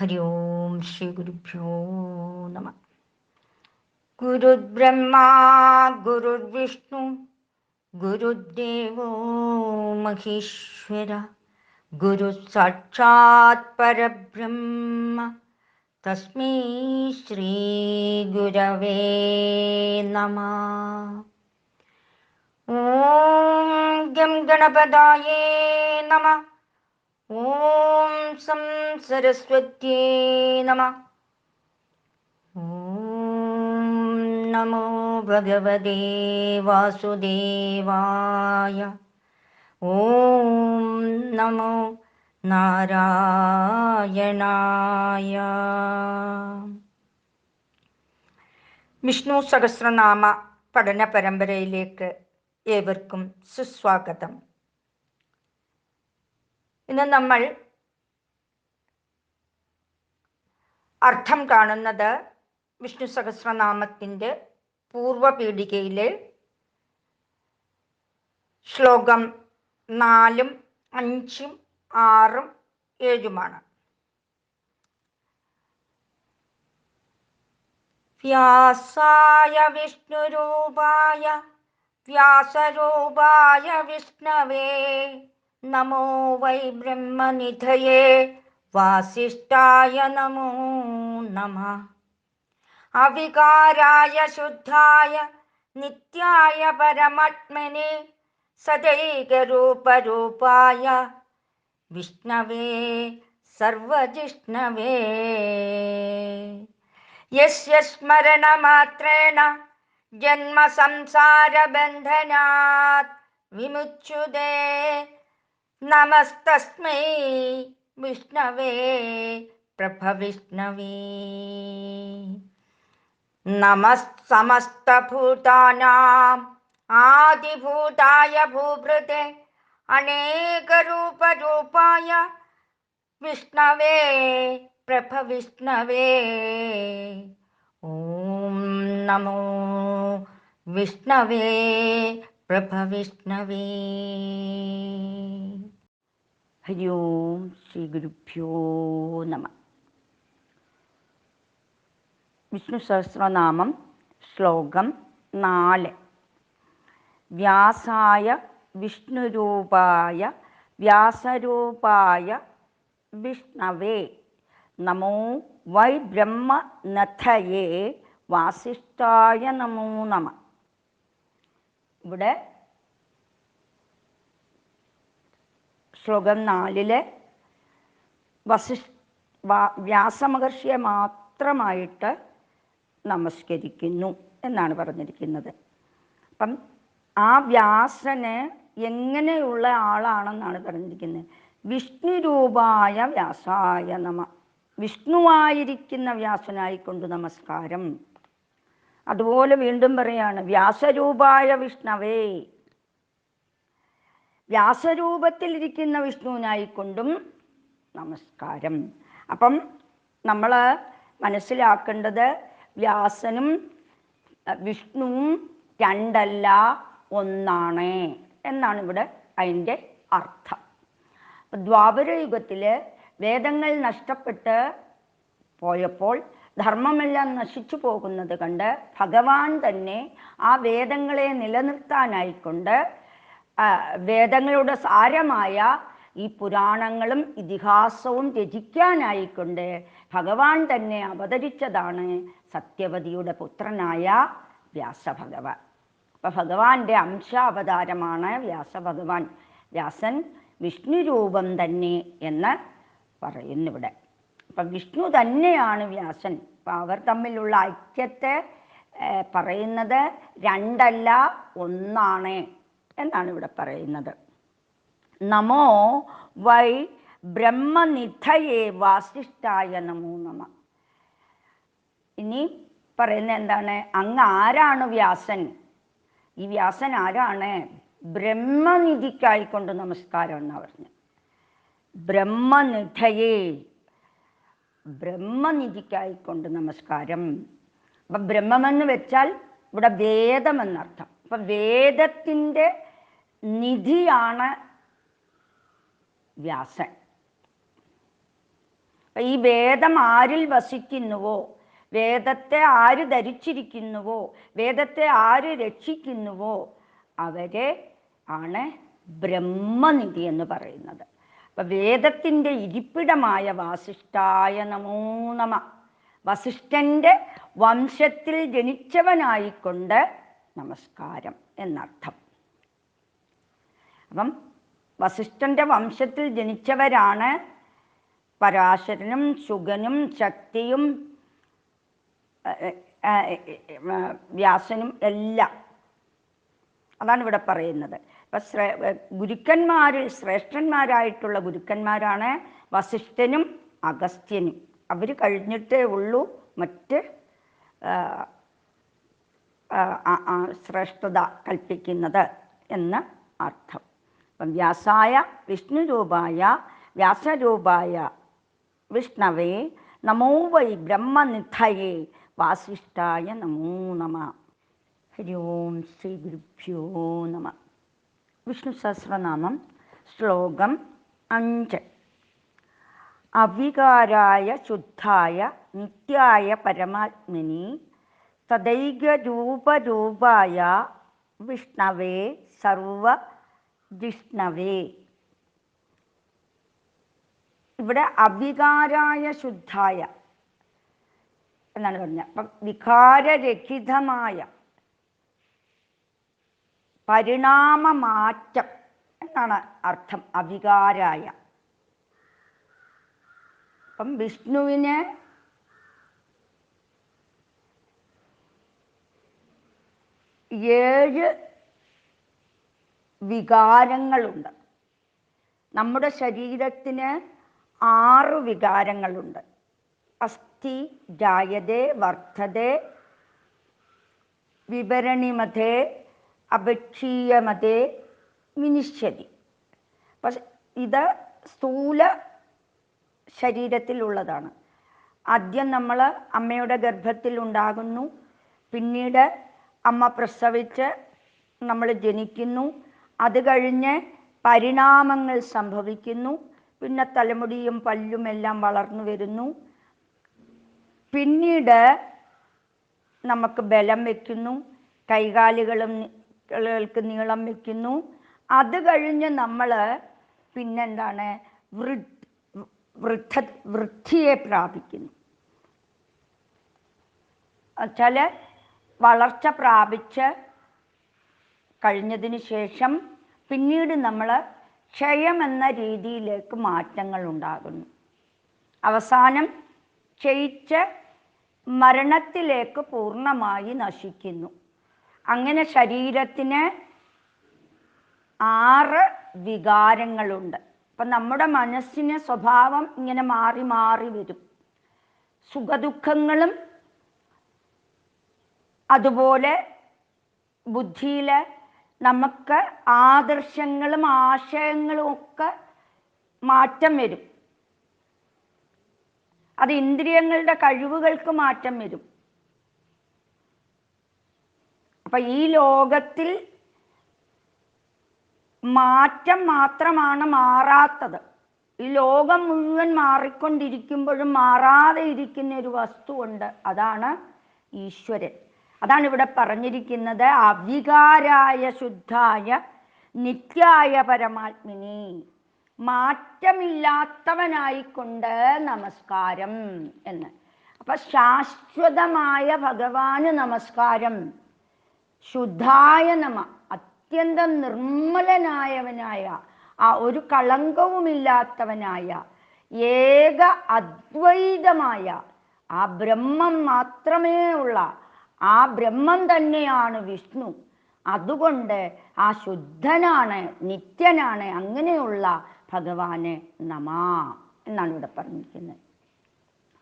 ഹരി ഓം ശ്രീ ഗുരുഭ്യോ നമ ഗുരുബ്രഹ്മാ ഗുരുർവിഷ്ണു ഗുരുദേവോ മഹേശ്വര ഗുരു സാക്ഷാത് പരബ്രഹ്മ തസ്മൈ ശ്രീ ഗുരവേ നമ ഓം ഗം ഗണപതായേ നമ ഓം സം സരസ്വത്യേ നമ നമോ ഭഗവതേ വാസുദേവായ ഓം നമോ നാരായണായ വിഷ്ണു സഹസ്രനാമ പഠന പരമ്പരയിലേക്ക് ഏവർക്കും സുസ്വാഗതം. ഇന്ന് നമ്മൾ അർത്ഥം കാണുന്നത് വിഷ്ണു സഹസ്രനാമത്തിന്റെ പൂർവപീഠികയിലെ ശ്ലോകം നാലും അഞ്ചും ആറും ഏഴുമാണ്. വ്യാസായ വിഷ്ണുരൂപായ വ്യാസരൂപായ വിഷ്ണവേ നമോ വൈ ബ്രഹ്മനിധയേ വാസിഷ്ഠായ നമോ നമ അവികാരായ ശുദ്ധായ നിത്യായ പരമാത്മനെ സദൈകരൂപരൂപായ വിഷ്ണവേ സർവജിഷ്ണവേ യസ്യ സ്മരണമാത്രേണ ജന്മ സംസാരബന്ധനാത് നമസ്തസ്മൈ വിഷ്ണവേ പ്രഭവിഷ്ണവേ നമസ്സമസ്തഭൂതാനാം ആദിഭൂതായ ഭൂഭൃതെ അനേകരൂപരൂപായ വിഷ്ണവേ പ്രഭവിഷ്ണവേ ഓം നമോ വിഷ്ണവേ പ്രഭവിഷ്ണവേ ഹരി ഓം ശ്രീ ഗുരുഭ്യോ നമ. വിഷ്ണു സഹസ്രനാമം ശ്ലോകം നാല്. വ്യാസായ വിഷ്ണുരൂപായ വ്യാസരൂപായ വിഷ്ണവേ. നമോ വൈ ബ്രഹ്മനഥയേ വാസിഷ്ഠായ നമോ നമ. ഇവിടെ ശ്ലോകം നാലിലെ വസിഷ് വ്യാസമഹർഷിയെ മാത്രമായിട്ട് നമസ്കരിക്കുന്നു എന്നാണ് പറഞ്ഞിരിക്കുന്നത്. അപ്പം ആ വ്യാസന് എങ്ങനെയുള്ള ആളാണെന്നാണ് പറഞ്ഞിരിക്കുന്നത്. വിഷ്ണു രൂപായ വ്യാസായ നമ. വിഷ്ണുവായിരിക്കുന്ന വ്യാസനായിക്കൊണ്ട് നമസ്കാരം. അതുപോലെ വീണ്ടും പറയാണ് വ്യാസരൂപായ വിഷ്ണവേ. വ്യാസരൂപത്തിലിരിക്കുന്ന വിഷ്ണുവിനായിക്കൊണ്ടും നമസ്കാരം. അപ്പം നമ്മൾ മനസ്സിലാക്കേണ്ടത് വ്യാസനും വിഷ്ണുവും രണ്ടല്ല ഒന്നാണ് എന്നാണ് ഇവിടെ അതിന്റെ അർത്ഥം. ദ്വാപര യുഗത്തിൽ വേദങ്ങൾ നഷ്ടപ്പെട്ട് പോയപ്പോൾ ധർമ്മമെല്ലാം നശിച്ചു പോകുന്നത് കണ്ട് ഭഗവാൻ തന്നെ ആ വേദങ്ങളെ നിലനിർത്താനായിക്കൊണ്ട് വേദങ്ങളുടെ സാരമായ ഈ പുരാണങ്ങളും ഇതിഹാസവും രചിക്കാനായിക്കൊണ്ട് ഭഗവാൻ തന്നെ അവതരിച്ചതാണ് സത്യവതിയുടെ പുത്രനായ വ്യാസഭഗവാൻ. അപ്പം ഭഗവാന്റെ അംശാവതാരമാണ് വ്യാസഭഗവാൻ വ്യാസൻ വിഷ്ണു രൂപം തന്നെ എന്ന് പറയുന്നിവിടെ. അപ്പം വിഷ്ണു തന്നെയാണ് വ്യാസൻ. അപ്പം അവർ തമ്മിലുള്ള ഐക്യത്തെ പറയുന്നത് രണ്ടല്ല ഒന്നാണ്. എന്നാണ് ഇവിടെ പറയുന്നത്. നമോ വൈ ബ്രഹ്മനിധയെ വാസിഷ്ഠായ നമോ നമ. ഇനി പറയുന്നത് എന്താണ്? അങ്ങ് ആരാണ് വ്യാസൻ? ഈ വ്യാസൻ ആരാണ്? ബ്രഹ്മനിധിക്കായിക്കൊണ്ട് നമസ്കാരം എന്ന് പറഞ്ഞു. ബ്രഹ്മനിധയെ ബ്രഹ്മനിധിക്കായിക്കൊണ്ട് നമസ്കാരം. അപ്പൊ ബ്രഹ്മമെന്ന് വെച്ചാൽ ഇവിടെ വേദമെന്നർത്ഥം. അപ്പൊ വേദത്തിന്റെ നിധിയാണ് വ്യാസൻ. ഈ വേദം ആരിൽ വസിക്കുന്നുവോ? വേദത്തെ ആര് ധരിച്ചിരിക്കുന്നുവോ? വേദത്തെ ആര് രക്ഷിക്കുന്നുവോ? അവരെ ആണ് ബ്രഹ്മനിധി എന്ന് പറയുന്നത്. അപ്പൊ വേദത്തിന്റെ ഇരിപ്പിടമായ വാസിഷ്ഠായ നമോ നമ. വസിഷ്ഠന്റെ വംശത്തിൽ ജനിച്ചവനായിക്കൊണ്ട് നമസ്കാരം എന്നർത്ഥം. അപ്പം വസിഷ്ഠന്റെ വംശത്തിൽ ജനിച്ചവരാണ് പരാശരനും ശുഗനും ശക്തിയും വ്യാസനും എല്ലാം. അതാണ് ഇവിടെ പറയുന്നത്. ഇപ്പൊ ശ്രേ ഗുരുക്കന്മാരിൽ ശ്രേഷ്ഠന്മാരായിട്ടുള്ള ഗുരുക്കന്മാരാണ് വസിഷ്ഠനും അഗസ്ത്യനും. അവർ കഴിഞ്ഞിട്ടേ ഉള്ളൂ മറ്റ് ശ്രേഷ്ഠത കൽപ്പിക്കുന്നത് എന്ന് അർത്ഥം. അപ്പം വ്യാസായ വിഷ്ണുരൂപായ വ്യാസരൂപായ വിഷ്ണവേ നമോ വൈ ബ്രഹ്മനിധയേ വാസിഷ്ഠായ നമോ നമ. ഹരി ഓം ശ്രീ ഗുരുഭ്യോ നമ. വിഷ്ണു സഹസ്രനാമം ശ്ലോകം അഞ്ച്. അവികാരായ ശുദ്ധായ നിത്യായ പരമാത്മനി തദൈകരൂപരൂപായ വിഷ്ണവേ സർവ ജിഷ്ണവേ. ഇവിടെ അവികാരായ ശുദ്ധായ എന്നാണ് പറഞ്ഞത്. അപ്പം വികാരരഹിതമായ പരിണാമമാറ്റം എന്നാണ് അർത്ഥം. അവികാരായ. അപ്പം വിഷ്ണുവിന് ഏഴ് വികാരങ്ങളുണ്ട്. നമ്മുടെ ശരീരത്തിന് ആറ് വികാരങ്ങളുണ്ട്. അസ്ഥി ജായതേ വർദ്ധതേ വിവരണിമതേ അപക്ഷീയമതേ വിനിശ്യതി പക്ഷെ ഇത് സ്ഥൂല ശരീരത്തിലുള്ളതാണ്. ആദ്യം നമ്മൾ അമ്മയുടെ ഗർഭത്തിൽ ഉണ്ടാകുന്നു. പിന്നീട് അമ്മ പ്രസവിച്ച് നമ്മൾ ജനിക്കുന്നു. അത് കഴിഞ്ഞ് പരിണാമങ്ങൾ സംഭവിക്കുന്നു. പിന്നെ തലമുടിയും പല്ലും എല്ലാം വളർന്നു വരുന്നു. പിന്നീട് നമുക്ക് ബലം വയ്ക്കുന്നു കൈകാലുകളും ൾക്ക് നീളം വയ്ക്കുന്നു അത് കഴിഞ്ഞ് നമ്മൾ പിന്നെന്താണ്? വൃദ്ധ വൃദ്ധിയെ പ്രാപിക്കുന്നു. വെച്ചാൽ വളർച്ച പ്രാപിച്ച് കഴിഞ്ഞതിന് ശേഷം പിന്നീട് നമ്മൾ ക്ഷയം എന്ന രീതിയിലേക്ക് മാറ്റങ്ങൾ ഉണ്ടാകുന്നു. അവസാനം ക്ഷയിച്ച് മരണത്തിലേക്ക് പൂർണമായി നശിക്കുന്നു. അങ്ങനെ ശരീരത്തിന് ആറ് വികാരങ്ങളുണ്ട്. അപ്പം നമ്മുടെ മനസ്സിന് സ്വഭാവം ഇങ്ങനെ മാറി മാറി വരും. സുഖദുഃഖങ്ങളും അതുപോലെ ബുദ്ധിയിൽ നമുക്ക് ആദർശങ്ങളും ആശയങ്ങളും ഒക്കെ മാറ്റം വരും. അത് ഇന്ദ്രിയങ്ങളുടെ കഴിവുകൾക്ക് മാറ്റം വരും. അപ്പൊ ഈ ലോകത്തിൽ മാറ്റം മാത്രമാണ് മാറാത്തത്. ഈ ലോകം മുഴുവൻ മാറിക്കൊണ്ടിരിക്കുമ്പോഴും മാറാതെ ഇരിക്കുന്ന ഒരു വസ്തുവുണ്ട് അതാണ് ഈശ്വരൻ. അതാണ് ഇവിടെ പറഞ്ഞിരിക്കുന്നത് അവികാരായ ശുദ്ധായ നിത്യായ പരമാത്മിനി. മാറ്റമില്ലാത്തവനായിക്കൊണ്ട് നമസ്കാരം എന്ന്. അപ്പൊ ശാശ്വതമായ ഭഗവാന് നമസ്കാരം. ശുദ്ധായ നമ അത്യന്തം നിർമ്മലനായവനായ ആ ഒരു കളങ്കവുമില്ലാത്തവനായ ഏക അദ്വൈതമായ ആ ബ്രഹ്മം മാത്രമേ ഉള്ള ആ ബ്രഹ്മം തന്നെയാണ് വിഷ്ണു. അതുകൊണ്ട് ആ ശുദ്ധനാണ് നിത്യനാണ് അങ്ങനെയുള്ള ഭഗവാന് നമാ എന്നാണ് ഇവിടെ പറഞ്ഞിരിക്കുന്നത്.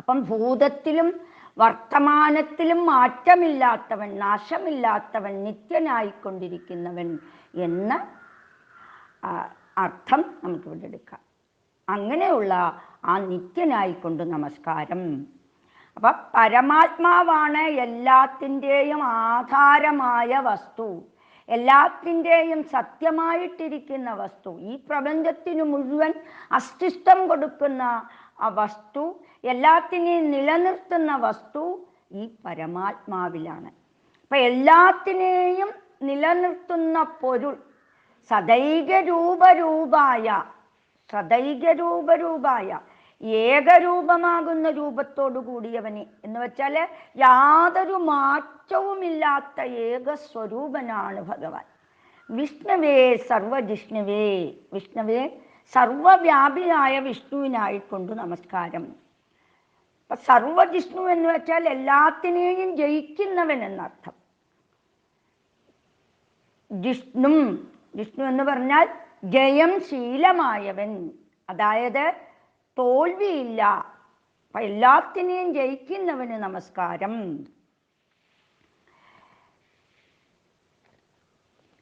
അപ്പം ഭൂതത്തിലും വർത്തമാനത്തിലും മാറ്റമില്ലാത്തവൻ നാശമില്ലാത്തവൻ നിത്യനായിക്കൊണ്ടിരിക്കുന്നവൻ എന്ന അർത്ഥം നമുക്കിവിടെ എടുക്കാം. അങ്ങനെയുള്ള ആ നിത്യനായിക്കൊണ്ട് നമസ്കാരം. അപ്പം പരമാത്മാവാണ് എല്ലാത്തിന്റെയും ആധാരമായ വസ്തു. എല്ലാത്തിന്റെയും സത്യമായിട്ടിരിക്കുന്ന വസ്തു. ഈ പ്രപഞ്ചത്തിനു മുഴുവൻ അസ്തിത്വം കൊടുക്കുന്ന ആ വസ്തു എല്ലാത്തിനെയും നിലനിർത്തുന്ന വസ്തു ഈ പരമാത്മാവിലാണ്. അപ്പൊ എല്ലാത്തിനെയും നിലനിർത്തുന്ന പൊരുൾ സദൈക രൂപരൂപായ രൂപരൂപായ ഏകരൂപമാകുന്ന രൂപത്തോടു കൂടിയവനെ എന്ന് വെച്ചാൽ യാതൊരു മാറ്റവുമില്ലാത്ത ഏക സ്വരൂപനാണ് ഭഗവാൻ. വിഷ്ണുവേ സർവജിഷ്ണുവേ വിഷ്ണുവേ സർവവ്യാപിയായ വിഷ്ണുവിനായിക്കൊണ്ട് നമസ്കാരം. അപ്പൊ സർവജിഷ്ണു എന്ന് വെച്ചാൽ എല്ലാത്തിനെയും ജയിക്കുന്നവൻ എന്നർത്ഥം. ജിഷ്ണു ജിഷ്ണു എന്ന് പറഞ്ഞാൽ ജയം ശീലമായവൻ. അതായത് തോൽവിയില്ല. എല്ലാത്തിനെയും ജയിക്കുന്നവന് നമസ്കാരം.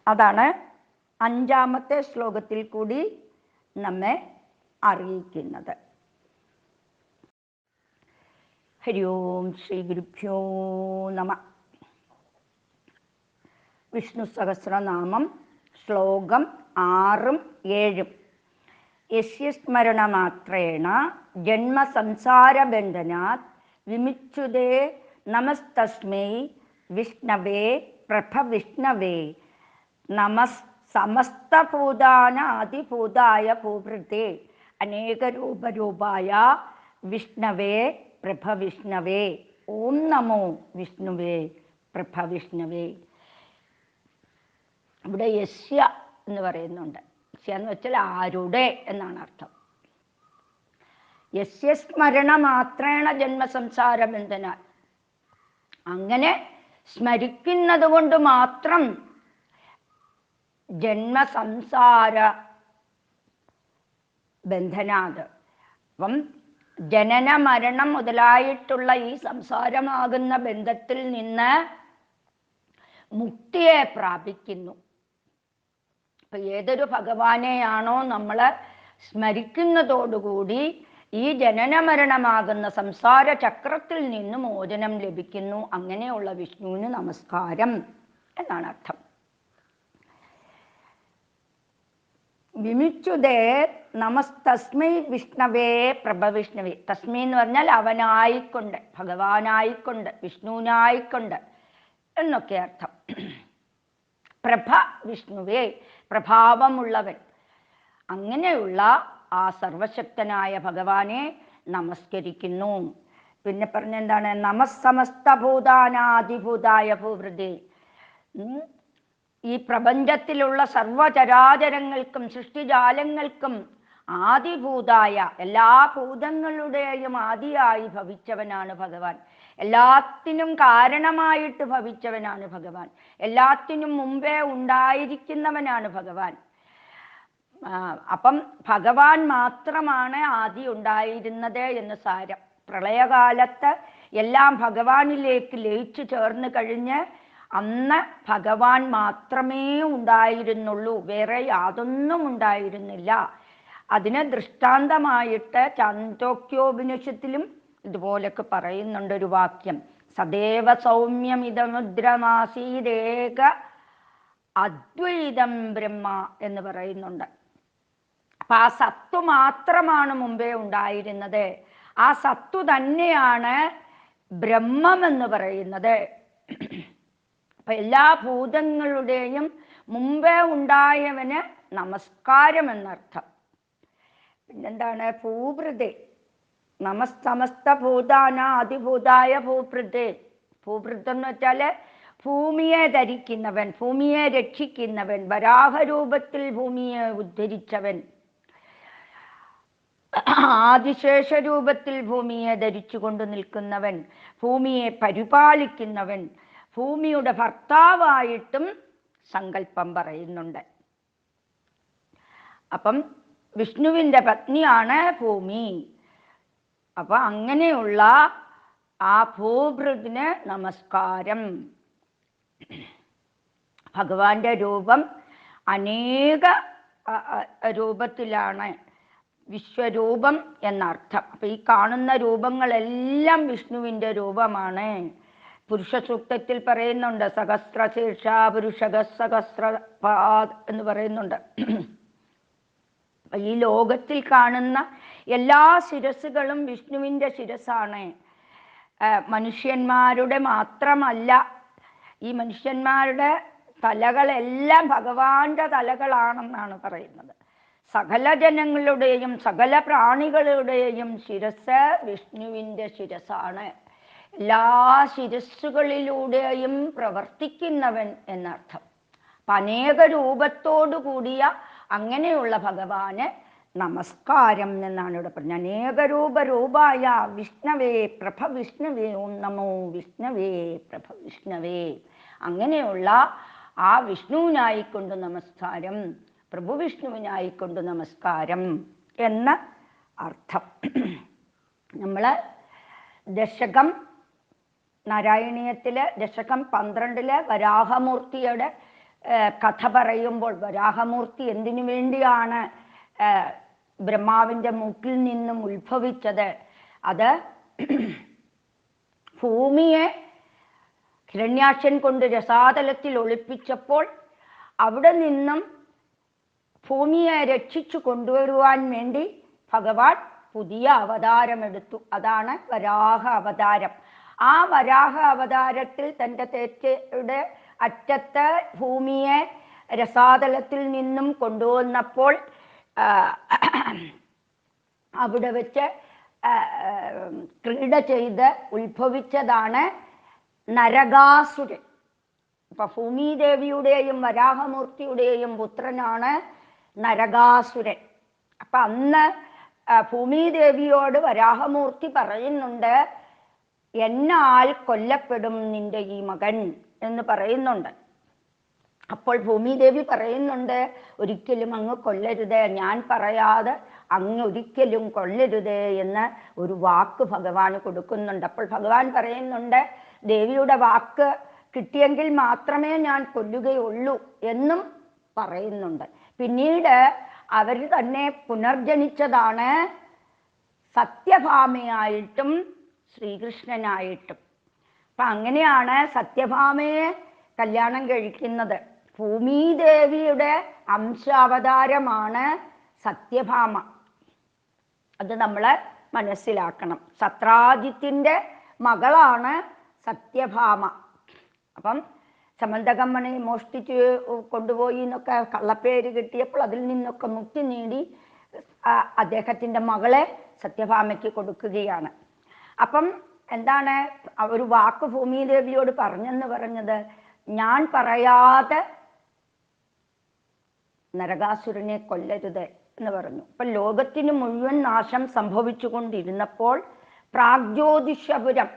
അതാണ് അഞ്ചാമത്തെ ശ്ലോകത്തിൽ കൂടി നമ്മെ അറിയിക്കുന്നത്. ഹരി ഓം ശ്രീ ഗുരുഭ്യോ നമ. വിഷ്ണു സഹസ്രനാമം ശ്ലോകം ആറും ഏഴും. യസ്യ സ്മരണമാത്രേണ ജന്മസംസാരബന്ധനാത് വിമിച്ചുതേ നമസ്തസ്മൈ വിഷ്ണവേ പ്രഭവിഷ്ണവേ നമസ് സമസ്തഭൂതാനാദിഭൂതായ ഭൂഭൃതേ അനേകരൂപരൂപായ വിഷ്ണവേ പ്രഭവിഷ്ണവേ. ഓം നമോ വിഷ്ണുവേ പ്രഭവിഷ്ണവേ. ഇവിടെ യസ്യ എന്ന് പറയുന്നുണ്ട്. യസ്യ എന്ന് വെച്ചാൽ ആരുടെ എന്നാണ് അർത്ഥം. യസ്യ സ്മരണ മാത്രേണ ജന്മസംസാരം എന്തിനാൽ അങ്ങനെ സ്മരിക്കുന്നത് കൊണ്ട് മാത്രം ജന്മസംസാര ബന്ധനാത്. അപ്പം ജനന മരണം മുതലായിട്ടുള്ള ഈ സംസാരമാകുന്ന ബന്ധത്തിൽ നിന്ന് മുക്തിയെ പ്രാപിക്കുന്നു. അപ്പൊ ഏതൊരു ഭഗവാനെയാണോ നമ്മൾ സ്മരിക്കുന്നതോടുകൂടി ഈ ജനനമരണമാകുന്ന സംസാര ചക്രത്തിൽ നിന്ന് മോചനം ലഭിക്കുന്നു. അങ്ങനെയുള്ള വിഷ്ണുവിന് നമസ്കാരം എന്നാണ് അർത്ഥം. വിമിച്ചുതേ നമസ്തസ്മൈ വിഷ്ണവേ പ്രഭവിഷ്ണവേ. തസ്മി എന്ന് പറഞ്ഞാൽ അവനായിക്കൊണ്ട് ഭഗവാനായിക്കൊണ്ട് വിഷ്ണുവിനായിക്കൊണ്ട് എന്നൊക്കെ അർത്ഥം. പ്രഭ വിഷ്ണുവേ പ്രഭാവമുള്ളവൻ. അങ്ങനെയുള്ള ആ സർവശക്തനായ ഭഗവാനെ നമസ്കരിക്കുന്നു. പിന്നെ പറഞ്ഞെന്താണ്? നമസ്സമസ്ത ഭൂതാനാധിഭൂതായ ഭൂവൃതി. ഈ പ്രപഞ്ചത്തിലുള്ള സർവചരാചരങ്ങൾക്കും സൃഷ്ടിജാലങ്ങൾക്കും ആദിഭൂതായ എല്ലാ ഭൂതങ്ങളുടെയും ആദിയായി ഭവിച്ചവനാണ് ഭഗവാൻ. എല്ലാത്തിനും കാരണമായിട്ട് ഭവിച്ചവനാണ് ഭഗവാൻ. എല്ലാത്തിനും മുമ്പേ ഉണ്ടായിരിക്കുന്നവനാണ് ഭഗവാൻ. അപ്പം ഭഗവാൻ മാത്രമാണ് ആദി ഉണ്ടായിരുന്നത് എന്ന് സാരം. പ്രളയകാലത്ത് എല്ലാം ഭഗവാനിലേക്ക് ലയിച്ചു ചേർന്ന് കഴിഞ്ഞ് അന്ന് ഭഗവാൻ മാത്രമേ ഉണ്ടായിരുന്നുള്ളൂ. വേറെ യാതൊന്നും ഉണ്ടായിരുന്നില്ല. അതിന് ദൃഷ്ടാന്തമായിട്ട് ചാന്തോക്യോപനിഷത്തിലും ഇതുപോലൊക്കെ പറയുന്നുണ്ട് ഒരു വാക്യം. സദേവ സൗമ്യം ഇതമുദ്രമാസീരേക അദ്വൈതം ബ്രഹ്മ എന്ന് പറയുന്നുണ്ട്. അപ്പൊ ആ സത്തു മാത്രമാണ് മുമ്പേ ഉണ്ടായിരുന്നത്. ആ സത്തു തന്നെയാണ് ബ്രഹ്മം എന്ന് പറയുന്നത്. അപ്പൊ എല്ലാ ഭൂതങ്ങളുടെയും മുമ്പേ ഉണ്ടായവന് നമസ്കാരം എന്നർത്ഥം. പിന്നെന്താണ്? ഭൂഭൃതേ നമസ്തമസ്ത ഭൂതാന അതിഭൂതായ ഭൂഭൃതേ ഭൂഭൃതം എന്ന് വെച്ചാൽ ഭൂമിയെ ധരിക്കുന്നവൻ ഭൂമിയെ രക്ഷിക്കുന്നവൻ വരാഹരൂപത്തിൽ ഭൂമിയെ ഉദ്ധരിച്ചവൻ. ആദിശേഷ രൂപത്തിൽ ഭൂമിയെ ധരിച്ചുകൊണ്ട് നിൽക്കുന്നവൻ ഭൂമിയെ പരിപാലിക്കുന്നവൻ ഭൂമിയുടെ ഭർത്താവായിട്ടും സങ്കല്പം പറയുന്നുണ്ട്. അപ്പം വിഷ്ണുവിന്റെ പത്നിയാണ് ഭൂമി. അപ്പൊ അങ്ങനെയുള്ള ആ ഭൂഭൃതിന് നമസ്കാരം. ഭഗവാന്റെ രൂപം അനേക രൂപത്തിലാണ് വിശ്വരൂപം എന്നർത്ഥം. അപ്പൊ ഈ കാണുന്ന രൂപങ്ങളെല്ലാം വിഷ്ണുവിന്റെ രൂപമാണ്. പുരുഷ സൂക്തത്തിൽ പറയുന്നുണ്ട് സഹസ്രശീർഷ പുരുഷക സഹസ്ര എന്ന് പറയുന്നുണ്ട്. ഈ ലോകത്തിൽ കാണുന്ന എല്ലാ ശിരസുകളും വിഷ്ണുവിന്റെ ശിരസാണ് മനുഷ്യന്മാരുടെ മാത്രമല്ല ഈ മനുഷ്യന്മാരുടെ തലകളെല്ലാം ഭഗവാന്റെ തലകളാണെന്നാണ് പറയുന്നത്. സകല ജനങ്ങളുടെയും സകല പ്രാണികളുടെയും ശിരസ് വിഷ്ണുവിന്റെ ശിരസാണ് എല്ലാ ശിരസ്സുകളിലൂടെയും പ്രവർത്തിക്കുന്നവൻ എന്നർത്ഥം. അനേക രൂപത്തോടു കൂടിയ അങ്ങനെയുള്ള ഭഗവാന് നമസ്കാരം എന്നാണ് ഇവിടെ പറഞ്ഞത്. അനേക രൂപ രൂപായ വിഷ്ണവേ പ്രഭ വിഷ്ണവേ ഓം നമോ വിഷ്ണവേ പ്രഭ വിഷ്ണവേ. അങ്ങനെയുള്ള ആ വിഷ്ണുവിനായിക്കൊണ്ട് നമസ്കാരം പ്രഭു വിഷ്ണുവിനായിക്കൊണ്ട് നമസ്കാരം എന്ന അർത്ഥം. നമ്മൾ ദശകം നാരായണീയത്തിലെ ദശകം പന്ത്രണ്ടിലെ വരാഹമൂർത്തിയുടെ കഥ പറയുമ്പോൾ വരാഹമൂർത്തി എന്തിനു വേണ്ടിയാണ് ബ്രഹ്മാവിന്റെ മൂക്കിൽ നിന്നും ഉത്ഭവിച്ചത്? അത് ഭൂമിയെ ഹിരണ്യാക്ഷൻ കൊണ്ട് രസാതലത്തിൽ ഒളിപ്പിച്ചപ്പോൾ അവിടെ നിന്നും ഭൂമിയെ രക്ഷിച്ചു കൊണ്ടുവരുവാൻ വേണ്ടി ഭഗവാൻ പുതിയ അവതാരമെടുത്തു. അതാണ് വരാഹ അവതാരം. ആ വരാഹ അവതാരത്തിൽ തന്റെ തേറ്റയുടെ അറ്റത്ത് ഭൂമിയെ രസാതലത്തിൽ നിന്നും കൊണ്ടുവന്നപ്പോൾ അവിടെ വെച്ച് ക്രീഡ ചെയ്ത് ഉത്ഭവിച്ചതാണ് നരകാസുരൻ. ഇപ്പൊ ഭൂമിദേവിയുടെയും വരാഹമൂർത്തിയുടെയും പുത്രനാണ് നരകാസുരൻ. അപ്പൊ അന്ന് ഭൂമിദേവിയോട് വരാഹമൂർത്തി പറയുന്നുണ്ട് എന്നാൽ കൊല്ലപ്പെടും നിന്റെ ഈ മകൻ. എന്ന് പറയുന്നുണ്ട്. അപ്പോൾ ഭൂമിദേവി പറയുന്നുണ്ട് ഒരിക്കലും അങ്ങ് കൊല്ലരുത് ഞാൻ പറയാതെ അങ്ങ് ഒരിക്കലും കൊല്ലരുത് എന്ന് ഒരു വാക്ക് ഭഗവാന് കൊടുക്കുന്നുണ്ട്. അപ്പോൾ ഭഗവാൻ പറയുന്നുണ്ട് ദേവിയുടെ വാക്ക് കിട്ടിയെങ്കിൽ മാത്രമേ ഞാൻ കൊല്ലുകയുള്ളൂ എന്നും പറയുന്നുണ്ട്. പിന്നീട് അവർ തന്നെ പുനർജനിച്ചതാണ് സത്യഭാമയായിട്ടും ശ്രീകൃഷ്ണനായിട്ടും. അപ്പൊ അങ്ങനെയാണ് സത്യഭാമയെ കല്യാണം കഴിക്കുന്നത്. ഭൂമിദേവിയുടെ അംശാവതാരമാണ് സത്യഭാമ. അത് നമ്മൾ മനസ്സിലാക്കണം. സത്രാജിത്തിന്റെ മകളാണ് സത്യഭാമ. അപ്പം സമന്തകമ്മണി മോഷ്ടിച്ച് കൊണ്ടുപോയി എന്നൊക്കെ കള്ളപ്പേര് കിട്ടിയപ്പോൾ അതിൽ നിന്നൊക്കെ മുക്തി നേടി അദ്ദേഹത്തിന്റെ മകളെ സത്യഭാമയ്ക്ക് കൊടുക്കുകയാണ്. അപ്പം എന്താണ് ഒരു വാക്ക് ഭൂമിദേവിയോട് പറഞ്ഞെന്ന് പറഞ്ഞത്? ഞാൻ പറയാതെ നരകാസുരനെ കൊല്ലരുത് എന്ന് പറഞ്ഞു. അപ്പൊ ലോകത്തിന് മുഴുവൻ നാശം സംഭവിച്ചുകൊണ്ടിരുന്നപ്പോൾ പ്രാഗ്ജ്യോതിഷപുരം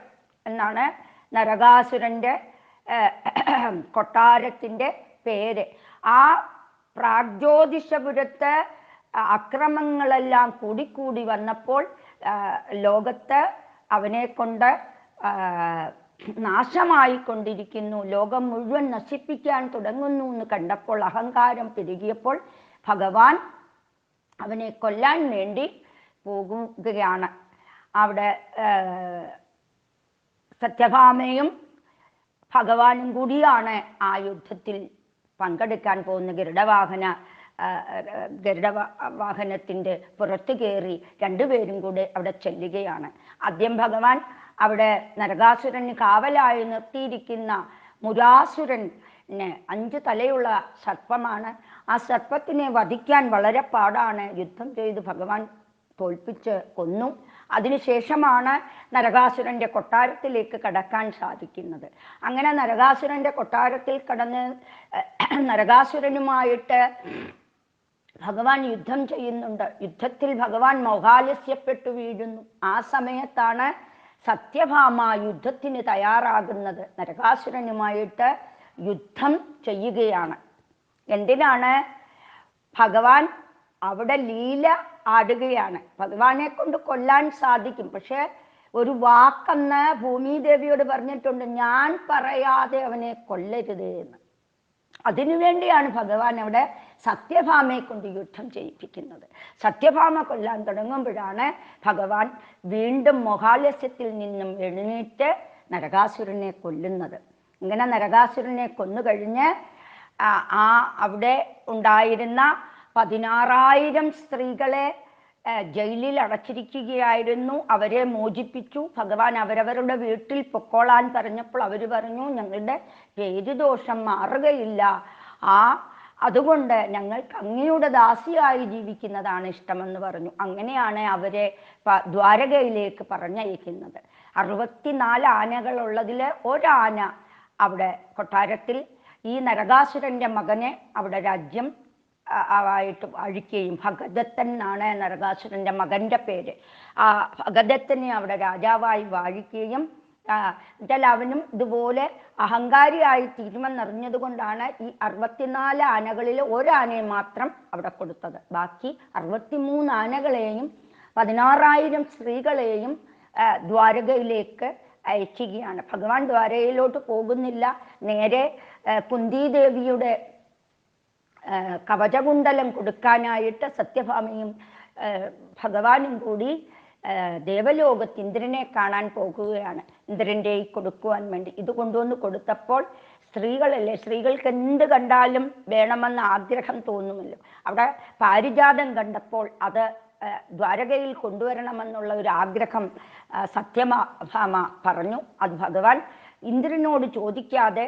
എന്നാണ് നരകാസുരന്റെ കൊട്ടാരത്തിന്റെ പേര്. ആ പ്രാഗ്ജ്യോതിഷപുരത്ത് അക്രമങ്ങളെല്ലാം കൂടിക്കൂടി വന്നപ്പോൾ ലോകത്ത് അവനെ കൊണ്ട് നാശമായിക്കൊണ്ടിരിക്കുന്നു. ലോകം മുഴുവൻ നശിപ്പിക്കാൻ തുടങ്ങുന്നു എന്ന് കണ്ടപ്പോൾ അഹങ്കാരം പെരുകിയപ്പോൾ ഭഗവാൻ അവനെ കൊല്ലാൻ വേണ്ടി പോകുകയാണ്. അവിടെ സത്യഭാമയും ഭഗവാനും കൂടിയാണ് ആ യുദ്ധത്തിൽ പങ്കെടുക്കാൻ പോകുന്ന ഗരുഡവാഹന ഗരുഡ വാഹനത്തിന്റെ പുറത്ത് കയറി രണ്ടുപേരും കൂടെ അവിടെ ചെല്ലുകയാണ്. ആദ്യം ഭഗവാൻ അവിടെ നരകാസുരന് കാവലായി നിർത്തിയിരിക്കുന്ന മുരാസുരന് അഞ്ച് തലയുള്ള സർപ്പമാണ്. ആ സർപ്പത്തിനെ വധിക്കാൻ വളരെ പാടാണ്. യുദ്ധം ചെയ്ത് ഭഗവാൻ തോൽപ്പിച്ച് കൊന്നു. അതിനുശേഷമാണ് നരകാസുരന്റെ കൊട്ടാരത്തിലേക്ക് കടക്കാൻ സാധിക്കുന്നത്. അങ്ങനെ നരകാസുരന്റെ കൊട്ടാരത്തിൽ കടന്ന് നരകാസുരനുമായിട്ട് ഭഗവാൻ യുദ്ധം ചെയ്യുന്നുണ്ട്. യുദ്ധത്തിൽ ഭഗവാൻ മോഹാലസ്യപ്പെട്ടു വീഴുന്നു. ആ സമയത്താണ് സത്യഭാമ യുദ്ധത്തിന് തയ്യാറാകുന്നത്. നരകാസുരനുമായിട്ട് യുദ്ധം ചെയ്യുകയാണ്. എന്തിനാണ്? ഭഗവാൻ അവിടെ ലീല ആടുകയാണ്. ഭഗവാനെ കൊണ്ട് കൊല്ലാൻ സാധിക്കും. പക്ഷെ ഒരു വാക്കെന്ന് ഭൂമിദേവിയോട് പറഞ്ഞിട്ടുണ്ട്. ഞാൻ പറയാതെ അവനെ കൊല്ലരുത് എന്ന്. അതിനുവേണ്ടിയാണ് ഭഗവാൻ അവിടെ സത്യഭാമയെ കൊണ്ട് യുദ്ധം ചെയ്യിപ്പിക്കുന്നത്. സത്യഭാമ കൊല്ലാൻ തുടങ്ങുമ്പോഴാണ് ഭഗവാൻ വീണ്ടും മൊഹാലസ്യത്തിൽ നിന്നും എഴുന്നേറ്റ് നരകാസുരനെ കൊല്ലുന്നത്. ഇങ്ങനെ നരകാസുരനെ കൊന്നുകഴിഞ്ഞ് ആ അവിടെ ഉണ്ടായിരുന്ന പതിനാറായിരം സ്ത്രീകളെ ജയിലിൽ അടച്ചിരിക്കുകയായിരുന്നു. അവരെ മോചിപ്പിച്ചു. ഭഗവാൻ അവരവരുടെ വീട്ടിൽ പൊക്കോളാൻ പറഞ്ഞപ്പോൾ അവർ പറഞ്ഞു ഞങ്ങളുടെ പേരുദോഷം മാറുകയില്ല. ആ അതുകൊണ്ട് ഞങ്ങൾക്ക് അങ്ങയുടെ ദാസിയായി ജീവിക്കുന്നതാണ് ഇഷ്ടമെന്ന് പറഞ്ഞു. അങ്ങനെയാണ് അവരെ ദ്വാരകയിലേക്ക് പറഞ്ഞയക്കുന്നത്. അറുപത്തിനാല് ആനകളുള്ളതിൽ ഒരാന അവിടെ കൊട്ടാരത്തിൽ ഈ നരകാസുരന്റെ മകനെ അവിടെ രാജ്യം ആയിട്ട് അഴിക്കുകയും ഭഗദത്തൻ എന്നാണ് നരകാസുരന്റെ മകന്റെ പേര്. ആ ഭഗദത്തനെ അവിടെ രാജാവായി വാഴിക്കുകയും അവനും ഇതുപോലെ അഹങ്കാരിയായി തീരുമെന്നറിഞ്ഞത് കൊണ്ടാണ് ഈ അറുപത്തിനാല് ആനകളിൽ ഒരാനയെ മാത്രം അവിടെ കൊടുത്തത്. ബാക്കി അറുപത്തിമൂന്ന് ആനകളെയും പതിനാറായിരം സ്ത്രീകളെയും ദ്വാരകയിലേക്ക് അയക്കുകയാണ്. ഭഗവാൻ ദ്വാരകയിലോട്ട് പോകുന്നില്ല. നേരെ കുന്തിദേവിയുടെ കവചകുണ്ടലം കൊടുക്കാനായിട്ട് സത്യഭാമയും ഭഗവാനും കൂടി ദേവലോകത്ത് ഇന്ദ്രനെ കാണാൻ പോകുകയാണ്. ഇന്ദ്രന്റെ കൊടുക്കുവാൻ വേണ്ടി. ഇത് കൊണ്ടുവന്ന് കൊടുത്തപ്പോൾ സ്ത്രീകളല്ലേ സ്ത്രീകൾക്ക് എന്ത് കണ്ടാലും വേണമെന്ന ആഗ്രഹം തോന്നുമല്ലോ. അവിടെ പാരിജാതം കണ്ടപ്പോൾ അത് ദ്വാരകയിൽ കൊണ്ടുവരണമെന്നുള്ള ഒരു ആഗ്രഹം ആ, പറഞ്ഞു. അത് ഭഗവാൻ ഇന്ദ്രനോട് ചോദിക്കാതെ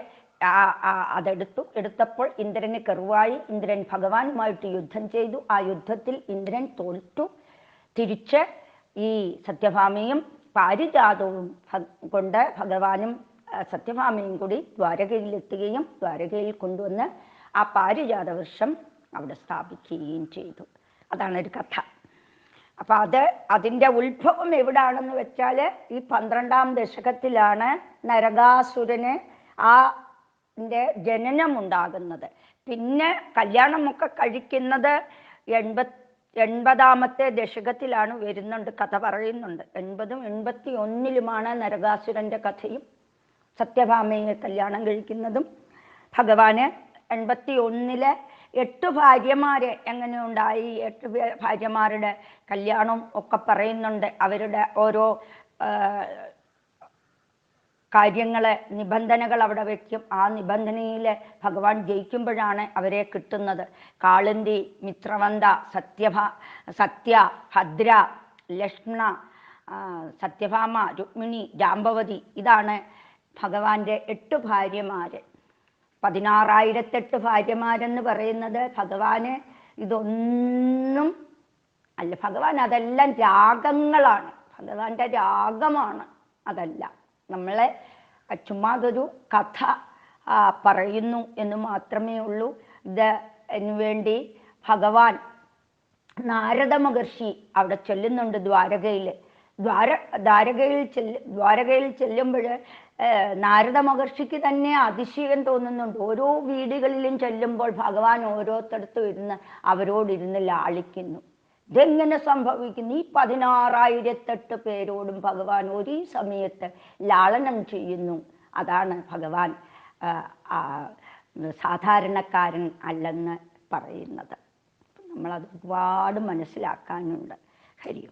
അതെടുത്തു. എടുത്തപ്പോൾ ഇന്ദ്രന് കെറുവായി. ഇന്ദ്രൻ ഭഗവാനുമായിട്ട് യുദ്ധം ചെയ്തു. ആ യുദ്ധത്തിൽ ഇന്ദ്രൻ തോറ്റു. തിരിച്ച് ഈ സത്യഭാമയും പാരിജാതവും കൊണ്ട് ഭഗവാനും സത്യഭാമയും കൂടി ദ്വാരകയിലെത്തുകയും ദ്വാരകയിൽ കൊണ്ടുവന്ന് ആ പാരിജാത വൃക്ഷം അവിടെ സ്ഥാപിക്കുകയും ചെയ്തു. അതാണ് ഒരു കഥ. അപ്പൊ അത് അതിന്റെ ഉത്ഭവം എവിടാണെന്ന് വെച്ചാൽ ഈ പന്ത്രണ്ടാം ദശകത്തിലാണ് നരകാസുരന് ആ ജനനം ഉണ്ടാകുന്നത് പിന്നെ കല്യാണമൊക്കെ കഴിക്കുന്നത് എൺപത് എൺപതാമത്തെ ദശകത്തിലാണ് വരുന്നുണ്ട് കഥ പറയുന്നുണ്ട്. എൺപതും എൺപത്തി ഒന്നിലുമാണ് നരകാസുരന്റെ കഥയും സത്യഭാമയെ കല്യാണം കഴിക്കുന്നതും. ഭഗവാന് എൺപത്തി ഒന്നിലെ എട്ട് ഭാര്യമാരെ എങ്ങനെ ഉണ്ടായി എട്ട് ഭാര്യമാരുടെ കല്യാണം ഒക്കെ പറയുന്നുണ്ട്. അവരുടെ ഓരോ കാര്യങ്ങളെ നിബന്ധനകൾ അവിടെ വെക്കും. ആ നിബന്ധനയിൽ ഭഗവാൻ ജയിക്കുമ്പോഴാണ് അവരെ കിട്ടുന്നത്. കാളന്തി മിത്രവന്ത സത്യഭ സത്യ ഭദ്ര ലക്ഷ്മണ സത്യഭാമ രുക്മിണി ജാമ്പവതി ഇതാണ് ഭഗവാന്റെ എട്ട് ഭാര്യമാര്. പതിനാറായിരത്തെട്ട് ഭാര്യമാരെന്ന് പറയുന്നത് ഭഗവാന് ഇതൊന്നും അല്ല. ഭഗവാൻ അതെല്ലാം രാഗങ്ങളാണ്. ഭഗവാന്റെ രാഗമാണ് അതെല്ലാം. നമ്മളെ ചുമ്മാതൊരു കഥ പറയുന്നു എന്ന് മാത്രമേ ഉള്ളൂ. ഇത് വേണ്ടി ഭഗവാൻ നാരദ മഹർഷി അവിടെ ചെല്ലുന്നുണ്ട് ദ്വാരകയിൽ ദ്വാര ദ്വാരകയിൽ ചെല്ല് ദ്വാരകയിൽ ചെല്ലുമ്പോൾ നാരദ മഹർഷിക്ക് തന്നെ അതിശയം തോന്നുന്നുണ്ട്. ഓരോ വീടുകളിലും ചെല്ലുമ്പോൾ ഭഗവാൻ ഓരോരുത്തടത്തും ഇരുന്ന് അവരോടിരുന്ന് ലാളിക്കുന്നു. ഇതെങ്ങനെ സംഭവിക്കുന്നു ഈ പതിനാറായിരത്തെട്ട് പേരോടും ഭഗവാൻ ഒരേ സമയത്ത് ലാളനം ചെയ്യുന്നു. അതാണ് ഭഗവാൻ സാധാരണക്കാരൻ അല്ലെന്ന് പറയുന്നത്. നമ്മളത് ഒരുപാട് മനസ്സിലാക്കാനുണ്ട്. ഹരിയോ.